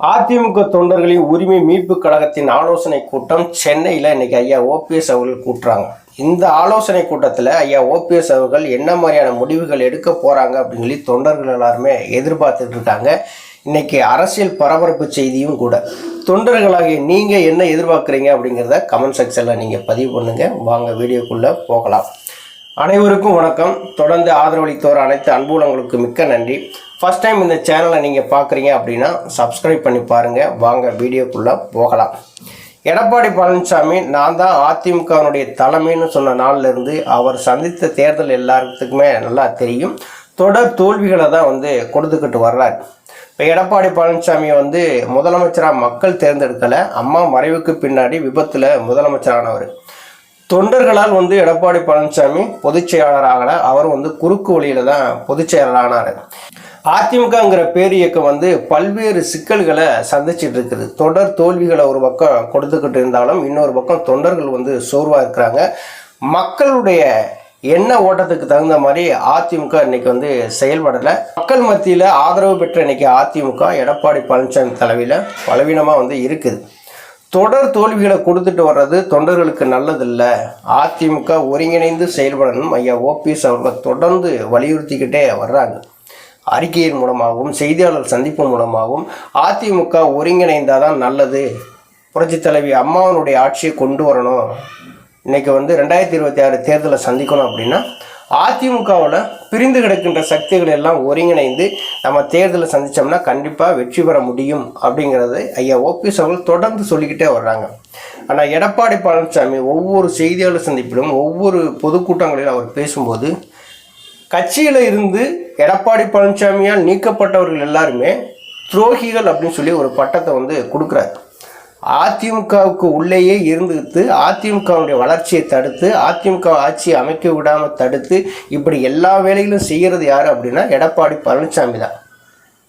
அதிமுக தொண்டர்களின் உரிமை மீட்பு கழகத்தின் ஆலோசனை கூட்டம் சென்னையில் இன்னைக்கு ஐயா ஓபிஎஸ் அவர்கள் கூட்டுறாங்க. இந்த ஆலோசனை கூட்டத்தில் ஐயா ஓபிஎஸ் அவர்கள் என்ன மாதிரியான முடிவுகள் எடுக்க போகிறாங்க அப்படின்னு சொல்லி தொண்டர்கள் எல்லாருமே எதிர்பார்த்துட்டு இருக்காங்க. இன்னைக்கு அரசியல் பரபரப்பு செய்தியும் கூட. தொண்டர்களாகிய நீங்கள் என்ன எதிர்பார்க்குறீங்க அப்படிங்கிறத கமெண்ட் செக்ஷனில் நீங்கள் பதிவு பண்ணுங்கள் வாங்க வீடியோக்குள்ளே போகலாம். அனைவருக்கும் வணக்கம். தொடர்ந்து ஆதரவளித்தோர் அனைத்து அன்புலங்களுக்கு மிக்க நன்றி. ஃபர்ஸ்ட் டைம் இந்த சேனலை நீங்கள் பார்க்குறீங்க அப்படின்னா சப்ஸ்கிரைப் பண்ணி பாருங்கள் வாங்க வீடியோக்குள்ளே போகலாம். எடப்பாடி பழனிசாமி நான் தான் அதிமுகவினுடைய தலைமைன்னு சொன்ன நாள்ல இருந்து அவர் சந்தித்த தேர்தல் எல்லாத்துக்குமே நல்லா தெரியும். தொடர் தோல்விகளை தான் வந்து கொடுத்துக்கிட்டு வர்றார். இப்போ எடப்பாடி பழனிசாமியை வந்து முதலமைச்சராக மக்கள் தேர்ந்தெடுக்கலை. அம்மா மறைவுக்கு பின்னாடி விபத்தில் முதலமைச்சரானவர். தொண்டர்களால் வந்து எடப்பாடி பழனிசாமி பொதுச் ஆகலை அவர் வந்து குறுக்கு வழியில் தான் பொதுச் செயலாளர் ஆனார் அதிமுகங்கிற பேர் இயக்கம் வந்து பல்வேறு சிக்கல்களை சந்திச்சுட்டு இருக்குது. தொடர் தோல்விகளை ஒரு பக்கம் கொடுத்துக்கிட்டு இருந்தாலும் இன்னொரு பக்கம் தொண்டர்கள் வந்து சோர்வாக இருக்கிறாங்க. மக்களுடைய எண்ண ஓட்டத்துக்கு தகுந்த மாதிரி அதிமுக இன்னைக்கு வந்து செயல்படலை. மக்கள் மத்தியில் ஆதரவு பெற்ற இன்னைக்கு அதிமுக எடப்பாடி பழனிசாமி தலைவியில் பலவீனமாக வந்து இருக்குது. தொடர் தோல்விகளை கொடுத்துட்டு வர்றது தொண்டர்களுக்கு நல்லதில்லை. அதிமுக ஒருங்கிணைந்து செயல்படணும் ஐயா ஓபிஎஸ் அவர்கள் தொடர்ந்து வலியுறுத்திக்கிட்டே வர்றாங்க. அறிக்கையின் மூலமாகவும் செய்தியாளர் சந்திப்பு மூலமாகவும் அதிமுக ஒருங்கிணைந்தால் தான் நல்லது. புரட்சி தலைவி அம்மாவனுடைய ஆட்சியை கொண்டு வரணும். இன்றைக்கி வந்து ரெண்டாயிரத்தி இருபத்தி ஆறு தேர்தலை சந்திக்கணும் அப்படின்னா அதிமுகவில் பிரிந்து கிடக்கின்ற சக்திகள் எல்லாம் ஒருங்கிணைந்து நம்ம தேர்தலை சந்தித்தோம்னா கண்டிப்பாக வெற்றி பெற முடியும் அப்படிங்கிறது ஐயா ஓபிஎஸ் அவர்கள் தொடர்ந்து சொல்லிக்கிட்டே வர்றாங்க. ஆனால் எடப்பாடி பழனிசாமி ஒவ்வொரு செய்தியாளர் சந்திப்பிலும் ஒவ்வொரு பொதுக்கூட்டங்களிலும் அவர் பேசும்போது கட்சியில் இருந்து எடப்பாடி பழனிசாமியால் நீக்கப்பட்டவர்கள் எல்லாருமே துரோகிகள் அப்படின்னு சொல்லி ஒரு பட்டத்தை வந்து கொடுக்குறாரு. அதிமுகவுக்கு உள்ளேயே இருந்துட்டு அதிமுகவுடைய வளர்ச்சியை தடுத்து அதிமுக ஆட்சியை அமைக்க விடாமல் தடுத்து இப்படி எல்லா வேலைகளும் செய்கிறது யார் அப்படின்னா எடப்பாடி பழனிசாமி தான்.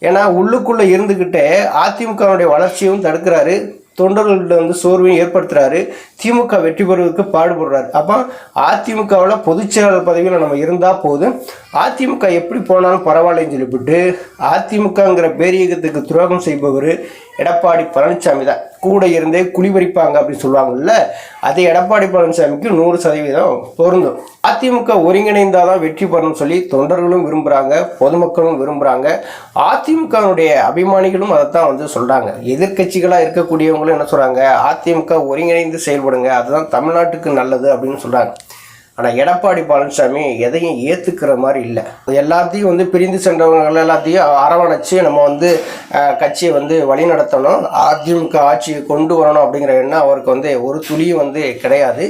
ஏன்னா உள்ளுக்குள்ளே இருந்துக்கிட்டே அதிமுகவுடைய வளர்ச்சியும் தடுக்கிறாரு. தொண்டர்கள்ட்ட வந்து சோர்வையும் ஏற்படுத்துறாரு. திமுக வெற்றி பெறுவதற்கு பாடுபடுறாரு. அப்போ அதிமுகவில் பொதுச் செயலாளர் பதவியில் நம்ம இருந்தால் போதும். அதிமுக எப்படி போனாலும் பரவாயில்லைன்னு சொல்லிவிட்டு அதிமுகங்கிற பேரியக்கத்துக்கு துரோகம் செய்பவர் எடப்பாடி பழனிசாமி தான். கூட இருந்தே குளிபறிப்பாங்க அப்படின்னு சொல்லுவாங்கல்ல அது எடப்பாடி பழனிசாமிக்கு நூறு சதவீதம் பொருந்தும். அதிமுக ஒருங்கிணைந்தால் தான் வெற்றி பெறணும்னு சொல்லி தொண்டர்களும் விரும்புகிறாங்க பொதுமக்களும் விரும்புகிறாங்க அதிமுகவுடைய அபிமானிகளும் அதைத்தான் வந்து சொல்கிறாங்க எதிர்க்கட்சிகளாக இருக்கக்கூடியவங்களும் என்ன சொல்கிறாங்க அதிமுக ஒருங்கிணைந்து செயல்படுங்க அதுதான் தமிழ்நாட்டுக்கு நல்லது அப்படின்னு சொல்கிறாங்க ஆனால் எடப்பாடி பழனிசாமி எதையும் ஏற்றுக்கிற மாதிரி இல்லை. எல்லாத்தையும் வந்து பிரிந்து சென்றவர்கள் எல்லாத்தையும் அரவணைச்சு நம்ம வந்து கட்சியை வந்து வழிநடத்தணும். அதிமுக ஆட்சியை கொண்டு வரணும் அப்படிங்கிற எண்ணம் அவருக்கு வந்து ஒரு துளியும் வந்து கிடையாது.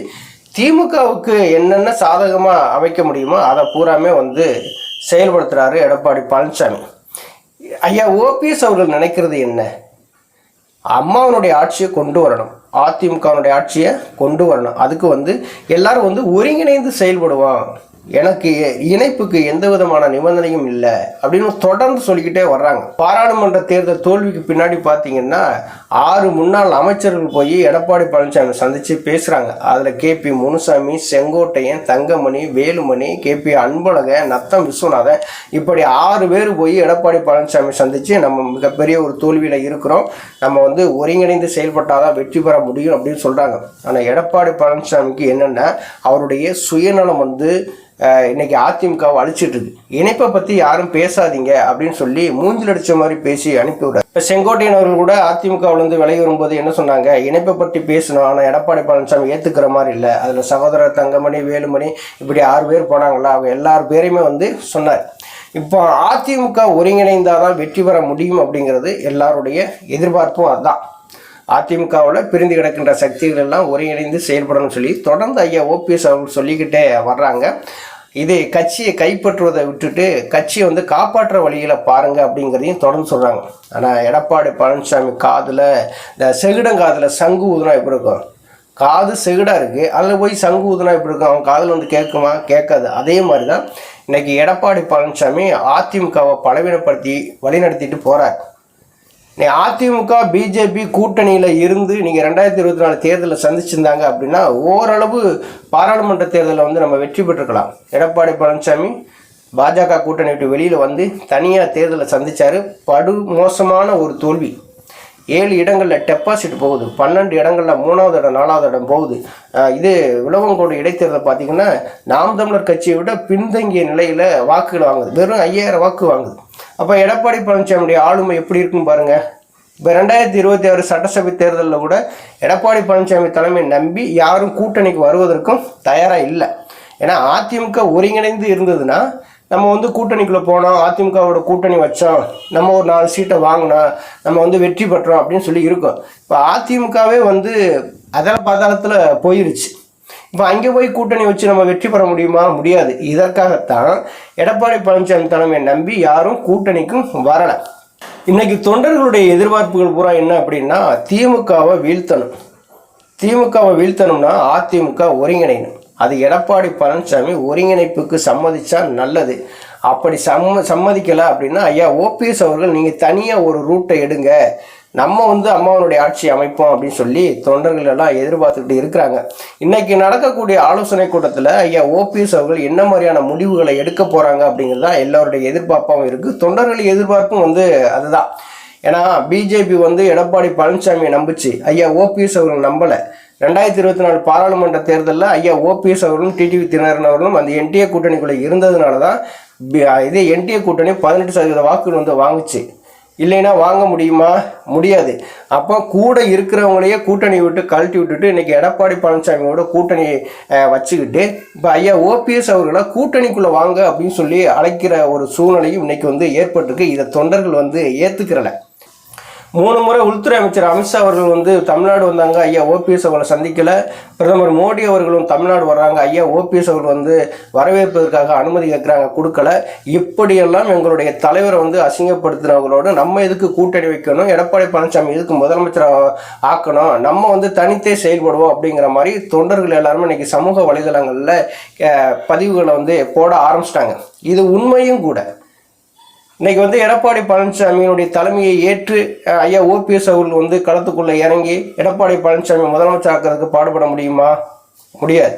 திமுகவுக்கு என்னென்ன சாதகமாக அமைக்க முடியுமோ அதை பூராமே வந்து செயல்படுத்துகிறாரு எடப்பாடி பழனிசாமி. ஐயா ஓபிஎஸ் அவர்கள் நினைக்கிறது என்ன? அம்மாவனுடைய ஆட்சியை கொண்டு வரணும். அதிமுகனுடைய ஆட்சியை கொண்டு வரணும். அதுக்கு வந்து எல்லாரும் வந்து ஒருங்கிணைந்து செயல்படுவோம். எனக்கு இணைப்புக்கு எந்த விதமான நிபந்தனையும் இல்லை அப்படின்னு தொடர்ந்து சொல்லிக்கிட்டே வர்றாங்க. பாராளுமன்ற தேர்தல் தோல்விக்கு பின்னாடி பார்த்தீங்கன்னா ஆறு முன்னாள் அமைச்சர்கள் போய் எடப்பாடி பழனிசாமி சந்தித்து பேசுகிறாங்க அதில் K P Munusamy Sengottaiyan Thangamani Velumani K P Anbazhagan Natham Viswanathan இப்படி ஆறு பேர் போய் எடப்பாடி பழனிசாமி சந்தித்து நம்ம மிகப்பெரிய ஒரு தோல்வியில் இருக்கிறோம். நம்ம வந்து ஒருங்கிணைந்து செயல்பட்டால் தான் வெற்றி பெற முடியும் அப்படின்னு சொல்கிறாங்க ஆனால் எடப்பாடி பழனிசாமிக்கு என்னென்னா அவருடைய சுயநலம் வந்து இன்னைக்கு அதிமுகவை அழிச்சிட்டுருக்கு இணைப்பை பற்றி யாரும் பேசாதீங்க அப்படின்னு சொல்லி மூஞ்சில் அடிச்ச மாதிரி பேசி அனுப்பி விடுறாரு இப்போ செங்கோட்டையன் அவர்கள் கூட அதிமுகவிலேருந்து விலகி வரும்போது என்ன சொன்னாங்க? இணைப்பை பற்றி பேசணும். ஆனால் எடப்பாடி பழனிசாமி ஏற்றுக்கிற மாதிரி இல்லை. அதில் சகோதரர் தங்கமணி வேலுமணி இப்படி ஆறு பேர் போனாங்களா அவங்க எல்லார் பேரையுமே வந்து சொன்னார். இப்போ அதிமுக ஒருங்கிணைந்தால் தான் வெற்றி பெற முடியும் அப்படிங்கிறது எல்லாருடைய எதிர்பார்ப்பும் அதுதான் அதிமுகவில் பிரிந்து கிடக்கின்ற சக்திகள் எல்லாம் ஒருங்கிணைந்து செயல்படணும்னு சொல்லி தொடர்ந்து ஐயா ஓபிஎஸ் அவர்கள் சொல்லிக்கிட்டே வர்றாங்க. இது கட்சியை கைப்பற்றுவதை விட்டுட்டு கட்சியை வந்து காப்பாற்றுற வழியில் பாருங்கள் அப்படிங்கிறதையும் தொடர்ந்து சொல்கிறாங்க ஆனால் எடப்பாடி பழனிசாமி காதில் இந்த செகுடங்காதில் சங்கு ஊதுனா எப்படி இருக்கும்? காது செகுடாக இருக்குது அதில் போய் சங்கு ஊதுனா எப்படி இருக்கும்? அவன் காதில் வந்து கேட்குமா? கேட்காது. அதே மாதிரி தான் இன்றைக்கி எடப்பாடி பழனிசாமி அதிமுகவை பலவீனப்படுத்தி வழிநடத்திட்டு போகிறார் நீ அதிமுக பிஜேபி கூட்டணியில் இருந்து நீங்கள் ரெண்டாயிரத்தி இருபத்தி நாலு தேர்தலில் சந்திச்சிருந்தாங்க அப்படின்னா ஓரளவு பாராளுமன்ற தேர்தலில் வந்து நம்ம வெற்றி பெற்றுக்கலாம் எடப்பாடி பழனிசாமி பாஜக கூட்டணி விட்டு வெளியில் வந்து தனியாக தேர்தலை சந்தித்தார் படு மோசமான ஒரு தோல்வி. ஏழு இடங்களில் டெபாசிட் போகுது. பன்னெண்டு இடங்களில் மூணாவது இடம் நாலாவது இடம் போகுது. இது உழவங்கோடு இடைத்தேர்தல் பார்த்திங்கன்னா நாம் தமிழர் கட்சியை விட பின்தங்கிய நிலையில் வாக்குகள் வாங்குது. வெறும் ஐயாயிரம் வாக்கு வாங்குது. அப்போ எடப்பாடி பழனிசாமியுடைய ஆளுமை எப்படி இருக்குன்னு பாருங்கள் இப்போ ரெண்டாயிரத்தி இருபத்தி ஆறு சட்டசபை தேர்தலில் கூட எடப்பாடி பழனிசாமி தலைமை நம்பி யாரும் கூட்டணிக்கு வருவதற்கும் தயாராக இல்லை. ஏன்னா அதிமுக ஒருங்கிணைந்து இருந்ததுன்னா நம்ம வந்து கூட்டணிக்குள்ளே போனோம் அதிமுகவோட கூட்டணி வச்சோம் நம்ம ஒரு நாலு சீட்டை வாங்கினோம் நம்ம வந்து வெற்றி பெற்றோம் அப்படின்னு சொல்லி இருக்கோம். இப்போ அதிமுகவே வந்து அதல பாதாளத்தில் போயிருச்சு. இப்போ அங்கே போய் கூட்டணி வச்சு நம்ம வெற்றி பெற முடியுமா? முடியாது. இதற்காகத்தான் எடப்பாடி பழனிசாமி தலைமையை நம்பி யாரும் கூட்டணிக்கும் வரலை. இன்னைக்கு தொண்டர்களுடைய எதிர்பார்ப்புகள் பூரா என்ன அப்படின்னா திமுகவை வீழ்த்தணும். திமுகவை வீழ்த்தணும்னா அதிமுக ஒருங்கிணைணும் அது எடப்பாடி பழனிசாமி ஒருங்கிணைப்புக்கு சம்மதிச்சா நல்லது. அப்படி சம்ம சம்மதிக்கலை அப்படின்னா ஐயா ஓபிஎஸ் அவர்கள் நீங்கள் தனியாக ஒரு ரூட்டை எடுங்க. நம்ம வந்து அம்மாவனுடைய ஆட்சி அமைப்போம் அப்படின்னு சொல்லி தொண்டர்கள் எல்லாம் எதிர்பார்த்துக்கிட்டு இருக்கிறாங்க. இன்னைக்கு நடக்கக்கூடிய ஆலோசனை கூட்டத்தில் ஐயா ஓபிஎஸ் அவர்கள் என்ன மாதிரியான முடிவுகளை எடுக்க போகிறாங்க அப்படிங்கிறது தான் எல்லாருடைய எதிர்பார்ப்பாகவும் இருக்குது தொண்டர்கள் எதிர்பார்ப்பும் வந்து அதுதான். ஏன்னா பிஜேபி வந்து எடப்பாடி பழனிசாமியை நம்புச்சு. ஐயா ஓபிஎஸ் அவர்கள் நம்பலை. ரெண்டாயிரத்தி இருபத்தி நாலு பாராளுமன்ற தேர்தலில் ஐயா ஓபிஎஸ் அவர்களும் டிடிவி தினகரன் அவர்களும் அந்த என்டிஏ கூட்டணிக்குள்ளே இருந்ததுனால தான் இதே என்டிஏ கூட்டணி பதினெட்டு சதவீத வாக்குகள் வந்து வாங்குச்சு. இல்லைன்னா வாங்க முடியுமா? முடியாது. அப்போ கூட இருக்கிறவங்களையே கூட்டணி விட்டு கழட்டி விட்டுட்டு இன்றைக்கி எடப்பாடி பழனிசாமியோட கூட்டணி வச்சுக்கிட்டு இப்போ ஐயா ஓபிஎஸ் அவர்களை கூட்டணிக்குள்ளே வாங்க அப்படின்னு சொல்லி அழைக்கிற ஒரு சூழ்நிலையும் இன்னைக்கு வந்து ஏற்பட்டிருக்கு. இதை தொண்டர்கள் வந்து ஏற்றுக்கிறலை மூணு முறை உள்துறை அமைச்சர் அமித்ஷா அவர்கள் வந்து தமிழ்நாடு வந்தாங்க. ஐயா ஓபிஎஸ் அவர்களை சந்திக்கல. பிரதமர் மோடி அவர்களும் தமிழ்நாடு வர்றாங்க. ஐயா ஓபிஎஸ் அவர்கள் வந்து வரவேற்பதற்காக அனுமதி கேட்குறாங்க. கொடுக்கல. இப்படியெல்லாம் எங்களுடைய தலைவரை வந்து அசிங்கப்படுத்துறவங்களோட நம்ம எதுக்கு கூட்டணி வைக்கணும்? எடப்பாடி பழனிசாமி எதுக்கு முதலமைச்சர் ஆக்கணும்? நம்ம வந்து தனித்தே செயல்படுவோம் அப்படிங்கிற மாதிரி தொண்டர்கள் எல்லாருமே இன்னைக்கு சமூக வலைதளங்களில் பதிவுகளை வந்து போட ஆரம்பிச்சிட்டாங்க. இது உண்மையும் கூட. இன்னைக்கு வந்து எடப்பாடி பழனிசாமியினுடைய தலைமையை ஏற்று ஐயா ஓபிஎஸ் அவர்கள் வந்து களத்துக்குள்ளே இறங்கி எடப்பாடி பழனிசாமி முதலமைச்சர் ஆக்கிறதுக்கு பாடுபட முடியுமா? முடியாது.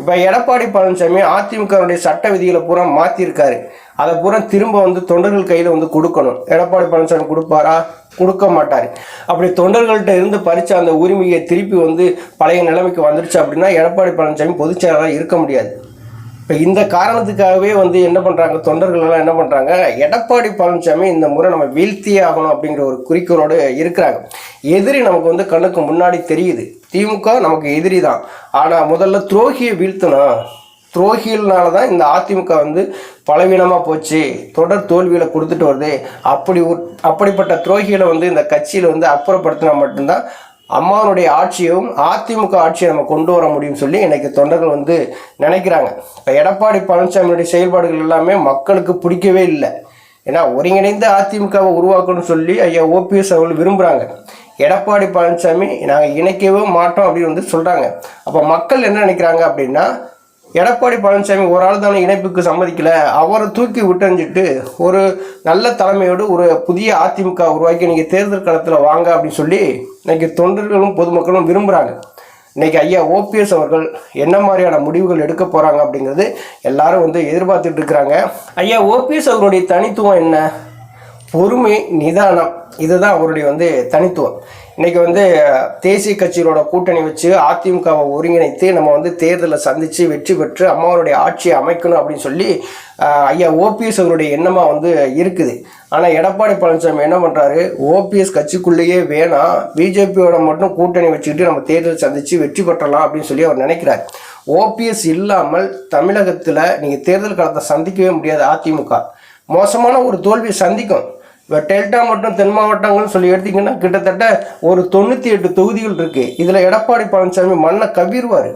இப்போ எடப்பாடி பழனிசாமி அதிமுகவுடைய சட்ட விதிகளை பூரா மாற்றிருக்காரு அதை பூரா திரும்ப வந்து தொண்டர்கள் கையில் வந்து கொடுக்கணும். எடப்பாடி பழனிசாமி கொடுப்பாரா? கொடுக்க மாட்டார். அப்படி தொண்டர்கள்ட்ட இருந்து பறித்த அந்த உரிமையை திருப்பி வந்து பழைய நிலைமைக்கு வந்துருச்சு அப்படின்னா எடப்பாடி பழனிசாமி பொதுச்செயலாளராக இருக்க முடியாது. இப்போ இந்த காரணத்துக்காகவே வந்து என்ன பண்ணுறாங்க தொண்டர்கள் எல்லாம் என்ன பண்ணுறாங்க எடப்பாடி பழனிசாமி இந்த முறை நம்ம வீழ்த்தியே ஆகணும் அப்படிங்கிற ஒரு குறிக்கோளோடு இருக்கிறாங்க. எதிரி நமக்கு வந்து கண்ணுக்கு முன்னாடி தெரியுது. திமுக நமக்கு எதிரி தான். ஆனால் முதல்ல துரோகியை வீழ்த்தணும் துரோகிகள்னால தான் இந்த அதிமுக வந்து பலவீனமாக போச்சு. தொடர் தோல்வியில் கொடுத்துட்டு வருது. அப்படி அப்படிப்பட்ட துரோகிகளை வந்து இந்த கட்சியில் வந்து அப்புறப்படுத்தினா மட்டும்தான் அம்மாவனுடைய ஆட்சியும் அதிமுக ஆட்சியை நம்ம கொண்டு வர முடியும்னு சொல்லி எனக்கு தொண்டர்கள் வந்து நினைக்கிறாங்க. இப்போ எடப்பாடி பழனிசாமியுடைய செயல்பாடுகள் எல்லாமே மக்களுக்கு பிடிக்கவே இல்லை. ஏன்னா ஒருங்கிணைந்த அதிமுகவை உருவாக்கணும்னு சொல்லி ஐயா ஓபிஎஸ் அவர்கள் விரும்புகிறாங்க எடப்பாடி பழனிசாமி நாங்கள் இணைக்கவே மாட்டோம் அப்படின்னு வந்து சொல்கிறாங்க அப்போ மக்கள் என்ன நினைக்கிறாங்க அப்படின்னா எடப்பாடி பழனிசாமி ஒரு ஆள் தானே இணைப்புக்கு சம்மதிக்கல. அவரை தூக்கி விட்டஞ்சிட்டு ஒரு நல்ல தலைமையோடு ஒரு புதிய அதிமுக உருவாக்கி நீங்கள் தேர்தல் களத்தில் வாங்க அப்படின்னு சொல்லி இன்னைக்கு தொண்டர்களும் பொதுமக்களும் விரும்புகிறாங்க இன்றைக்கி ஐயா ஓபிஎஸ் அவர்கள் என்ன மாதிரியான முடிவுகள் எடுக்க போகிறாங்க அப்படிங்கிறது எல்லாரும் வந்து எதிர்பார்த்துட்டு இருக்கிறாங்க. ஐயா ஓபிஎஸ் அவருடைய தனித்துவம் என்ன? பொறுமை நிதானம் இதுதான் அவருடைய வந்து தனித்துவம். இன்றைக்கி வந்து தேசிய கட்சிகளோட கூட்டணி வச்சு அதிமுகவை ஒருங்கிணைத்து நம்ம வந்து தேர்தலில் சந்தித்து வெற்றி பெற்று அம்மாவருடைய ஆட்சியை அமைக்கணும் அப்படின்னு சொல்லி ஐயா ஓபிஎஸ் அவருடைய எண்ணமாக வந்து இருக்குது. ஆனால் எடப்பாடி பழனிசாமி என்ன பண்ணுறாரு ஓபிஎஸ் கட்சிக்குள்ளேயே வேணாம் பிஜேபியோட மட்டும் கூட்டணி வச்சுக்கிட்டு நம்ம தேர்தல் சந்தித்து வெற்றி பெற்றலாம் அப்படின்னு சொல்லி அவர் நினைக்கிறார். ஓபிஎஸ் இல்லாமல் தமிழகத்தில் நீங்கள் தேர்தல் காலத்தை சந்திக்கவே முடியாது அதிமுக. மோசமான ஒரு தோல்வியை சந்திக்கும். இப்போ டெல்டா மற்றும் தென் மாவட்டங்கள்னு சொல்லி எடுத்திங்கன்னா கிட்டத்தட்ட ஒரு தொண்ணூற்றி எட்டு தொகுதிகள் இருக்குது இதில் எடப்பாடி பழனிசாமி மண்ணை கவிர்வார்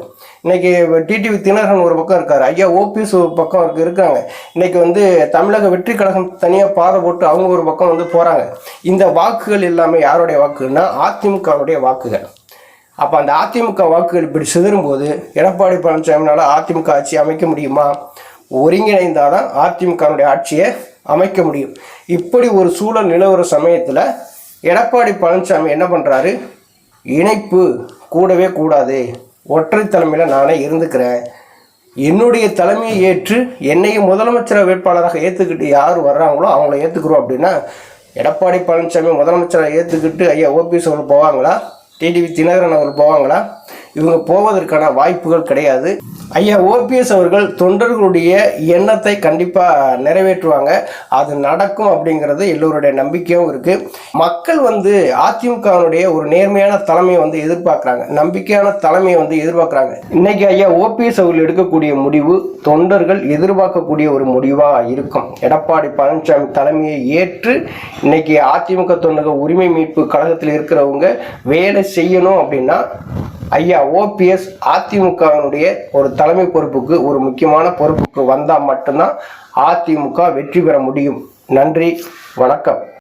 இன்றைக்கி டிடிவி தினகரன் ஒரு பக்கம் இருக்கார். ஐயா ஓபிஎஸ் ஒரு பக்கம் இருக்கு இருக்காங்க. இன்றைக்கி வந்து தமிழக வெற்றி கழகம் தனியாக பாதை போட்டு அவங்க ஒரு பக்கம் வந்து போகிறாங்க இந்த வாக்குகள் எல்லாமே யாருடைய வாக்குன்னா அதிமுகவுடைய வாக்குகள். அப்போ அந்த அதிமுக வாக்குகள் இப்படி சிதறும்போது எடப்பாடி பழனிசாமினால் அதிமுக ஆட்சி அமைக்க முடியுமா? ஒருங்கிணைந்தால் தான் அதிமுகவுடைய ஆட்சியை அமைக்க முடியும். இப்படி ஒரு சூழல் நிலவுற சமயத்தில் எடப்பாடி பழனிசாமி என்ன பண்ணுறாரு இணைப்பு கூடவே கூடாது. ஒற்றை தலைமையில் நானே இருந்துக்கிறேன். என்னுடைய தலைமையை ஏற்று என்னையும் முதலமைச்சர் வேட்பாளராக ஏற்றுக்கிட்டு யார் வர்றாங்களோ அவங்கள ஏற்றுக்குறோம் அப்படின்னா எடப்பாடி பழனிசாமி முதலமைச்சரை ஏற்றுக்கிட்டு ஐயா ஓபிஎஸ் அவர்கள் போவாங்களா? டிடிவி தினகரன் அவர்கள் போவாங்களா? இவங்க போவதற்கான வாய்ப்புகள் கிடையாது. ஐயா ஓபிஎஸ் அவர்கள் தொண்டர்களுடைய எண்ணத்தை கண்டிப்பாக நிறைவேற்றுவாங்க. அது நடக்கும் அப்படிங்கிறது எல்லோருடைய நம்பிக்கையும் இருக்குது மக்கள் வந்து அதிமுகவினுடைய ஒரு நேர்மையான தலைமையை வந்து எதிர்பார்க்குறாங்க. நம்பிக்கையான தலைமையை வந்து எதிர்பார்க்குறாங்க. இன்னைக்கு ஐயா ஓபிஎஸ் அவர்கள் எடுக்கக்கூடிய முடிவு தொண்டர்கள் எதிர்பார்க்கக்கூடிய ஒரு முடிவாக இருக்கும். எடப்பாடி பழனிசாமி தலைமையை ஏற்று இன்னைக்கு அதிமுக தொண்டர்கள் உரிமை மீட்பு கழகத்தில் இருக்கிறவங்க வேலை செய்யணும் அப்படின்னா ஐயா ஓபிஎஸ் அதிமுகவினுடைய ஒரு தலைமை பொறுப்புக்கு ஒரு முக்கியமான பொறுப்புக்கு வந்தால் மட்டும்தான் அதிமுக வெற்றி பெற முடியும். நன்றி வணக்கம்.